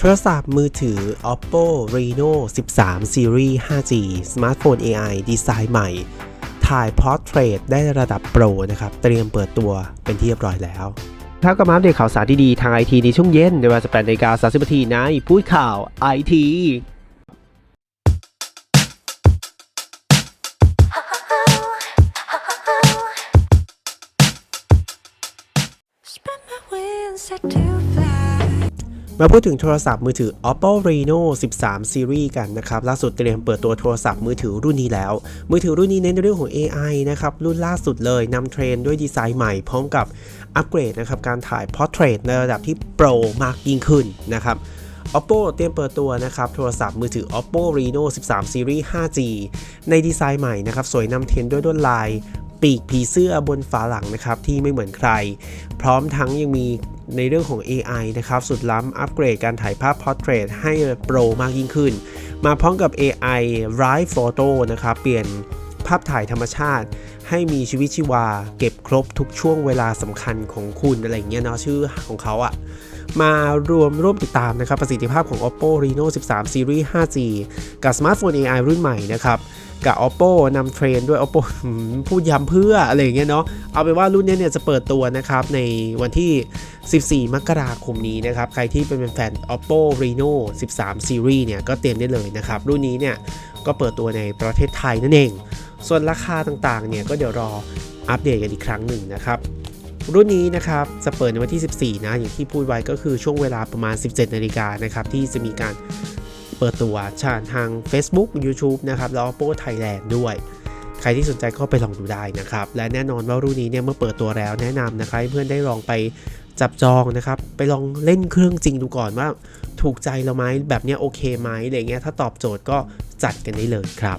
โทรศัพท์มือถือ Oppo Reno 13 Series 5G สมาร์ทโฟน AI ดีไซน์ใหม่ ถ่าย Portrait ได้ระดับโปรนะครับ เตรียมเปิดตัวเป็นที่เรียบร้อยแล้วครับก็มาอัปเดตข่าวสารดีๆทางไอทีในช่วงเย็นในเวลา18นาฬิกา30นาทีในพูดข่าวไอที Spread my wings, set to fly. มาพูดถึงโทรศัพท์มือถือ Oppo Reno 13 Series กันนะครับ ล่าสุดเตรียมเปิดตัวโทรศัพท์มือถือรุ่นนี้แล้ว มือถือรุ่นนี้เน้นในเรื่องของ AI นะครับ รุ่นล่าสุดเลยนำเทรนด์ด้วยดีไซน์ใหม่พร้อมกับอัปเกรดนะครับ การถ่าย Portrait ในระดับที่โปรมากยิ่งขึ้นนะครับ Oppo เตรียมเปิดตัวนะครับโทรศัพท์มือถือ Oppo Reno 13 Series 5G ในดีไซน์ใหม่นะครับ สวยนำเทรนด์ด้วยลวดลาย ปีกผีเสื้อบนฝาหลังนะครับที่ไม่เหมือนใคร พร้อมทั้งยังมีในเรื่องของ AI นะครับสุดล้ำอัปเกรดการถ่ายภาพ Portrait ให้โปรมากยิ่งขึ้น มาพร้อมกับ AI Live Photo นะครับเปลี่ยนภาพถ่ายธรรมชาติ ให้มีชีวิตชีวา เก็บครบทุกช่วงเวลาสำคัญของคุณอะไรเงี้ยเนาะชื่อของเขาอะมารวมร่วมติดตามนะครับประสิทธิภาพของ Oppo Reno 13 Series 5G กับสมาร์ทโฟน AI รุ่นใหม่นะครับ กับ Oppo นำเทรนด์ด้วย Oppo พูดย้ำเพื่ออะไรอย่างเงี้ยเนาะเอาเป็นว่ารุ่นนี้เนี่ยจะเปิดตัวนะครับในวันที่ 14 มกราคมนี้นะครับ ใครที่เป็นแฟน Oppo Reno 13 Series เนี่ยก็เตรียมได้เลยนะครับ รุ่นนี้เนี่ยก็เปิดตัวในประเทศไทยนั่นเอง ส่วนราคาต่างๆเนี่ยก็เดี๋ยวรออัปเดตกันอีกครั้งหนึ่งนะครับรุ่นนี้นะครับจะเปิดในวันที่ 14 นะ อย่างที่พูดไว้ก็คือช่วงเวลาประมาณ 17 นาฬิกานะครับที่จะมีการ เปิดตัวชาทาง Facebook YouTube นะครับแล้ว Oppo Thailand ด้วย ใครที่สนใจก็ไปลองดูได้นะครับ และแน่นอนว่ารุ่นนี้เนี่ยเมื่อเปิดตัวแล้วแนะนำนะครับเพื่อนได้ลองไปจับจองนะครับ ไปลองเล่นเครื่องจริงดูก่อนว่า ถูกใจเราไหมแบบนี้โอเคไหมอะไรเงี้ยถ้าตอบโจทย์ก็จัดกันได้เลยครับ